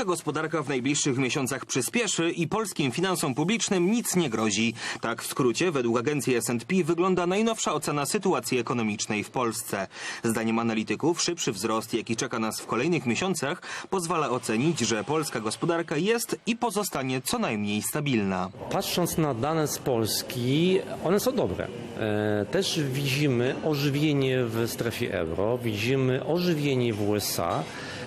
Polska gospodarka w najbliższych miesiącach przyspieszy i polskim finansom publicznym nic nie grozi. Tak w skrócie, według agencji S&P wygląda najnowsza ocena sytuacji ekonomicznej w Polsce. Zdaniem analityków szybszy wzrost, jaki czeka nas w kolejnych miesiącach, pozwala ocenić, że polska gospodarka jest i pozostanie co najmniej stabilna. Patrząc na dane z Polski, one są dobre. E, Też widzimy ożywienie w strefie euro, widzimy ożywienie w USA,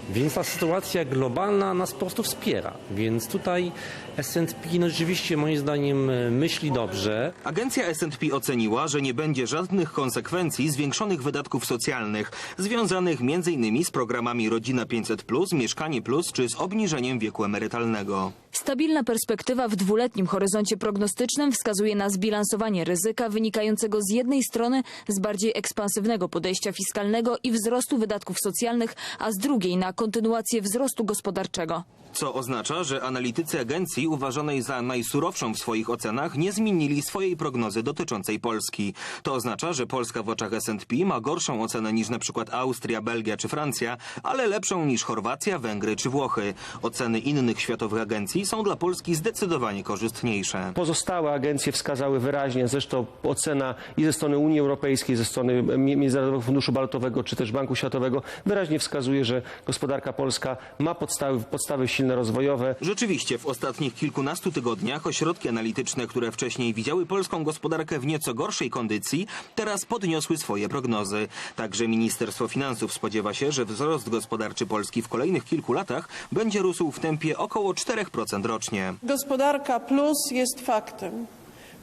więc ta sytuacja globalna nas po prostu wspiera. Więc tutaj S&P no rzeczywiście moim zdaniem e, myśli dobrze. Agencja S&P oceniła, że nie będzie żadnych konsekwencji zwiększonych wydatków socjalnych, związanych m.in. z programami Rodzina 500+, Mieszkanie Plus czy z obniżeniem wieku emerytalnego. Stabilna perspektywa w dwuletnim horyzoncie prognostycznym wskazuje na zbilansowanie ryzyka wynikającego z jednej strony z bardziej ekspansywnego podejścia fiskalnego i wzrostu wydatków socjalnych, a z drugiej na kontynuację wzrostu gospodarczego. Co oznacza, że analitycy agencji uważanej za najsurowszą w swoich ocenach nie zmienili swojej prognozy dotyczącej Polski. To oznacza, że Polska w oczach S&P ma gorszą ocenę niż przykład Austria, Belgia czy Francja, ale lepszą niż Chorwacja, Węgry czy Włochy. Oceny innych światowych agencji są dla Polski zdecydowanie korzystniejsze. Pozostałe agencje wskazały wyraźnie, zresztą ocena i ze strony Unii Europejskiej, ze strony Mi- Międzynarodowego Funduszu Walutowego czy też Banku Światowego wyraźnie wskazuje, że gospodarka polska ma podstawy, podstawy silne rozwojowe. Rzeczywiście w ostatnich kilkunastu tygodniach ośrodki analityczne, które wcześniej widziały polską gospodarkę w nieco gorszej kondycji, teraz podniosły swoje prognozy. Także Ministerstwo Finansów spodziewa się, że wzrost gospodarczy Polski w kolejnych kilku latach będzie rósł w tempie około 4% rocznie. Gospodarka Plus jest faktem.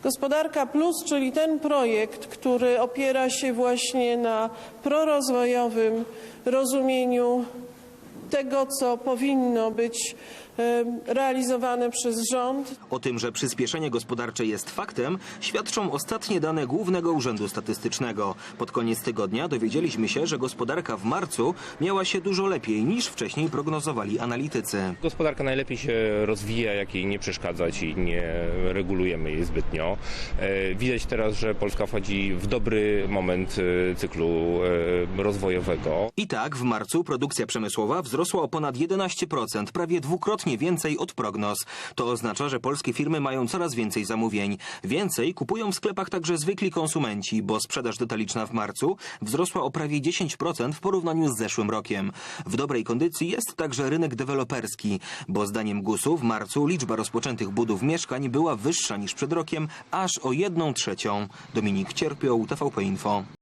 Gospodarka Plus, czyli ten projekt, który opiera się właśnie na prorozwojowym rozumieniu tego, co powinno być realizowane przez rząd. O tym, że przyspieszenie gospodarcze jest faktem, świadczą ostatnie dane Głównego Urzędu Statystycznego. Pod koniec tygodnia dowiedzieliśmy się, że gospodarka w marcu miała się dużo lepiej niż wcześniej prognozowali analitycy. Gospodarka najlepiej się rozwija, jak jej nie przeszkadzać i nie regulujemy jej zbytnio. E, Widać teraz, że Polska wchodzi w dobry moment e, cyklu e, rozwojowego. I tak w marcu produkcja przemysłowa wzrosła o ponad 11%, prawie dwukrotnie więcej od prognoz. To oznacza, że polskie firmy mają coraz więcej zamówień. Więcej kupują w sklepach także zwykli konsumenci, bo sprzedaż detaliczna w marcu wzrosła o prawie 10% w porównaniu z zeszłym rokiem. W dobrej kondycji jest także rynek deweloperski, bo zdaniem GUS-u w marcu liczba rozpoczętych budów mieszkań była wyższa niż przed rokiem aż o 1 trzecią. Dominik Cierpioł, TVP Info.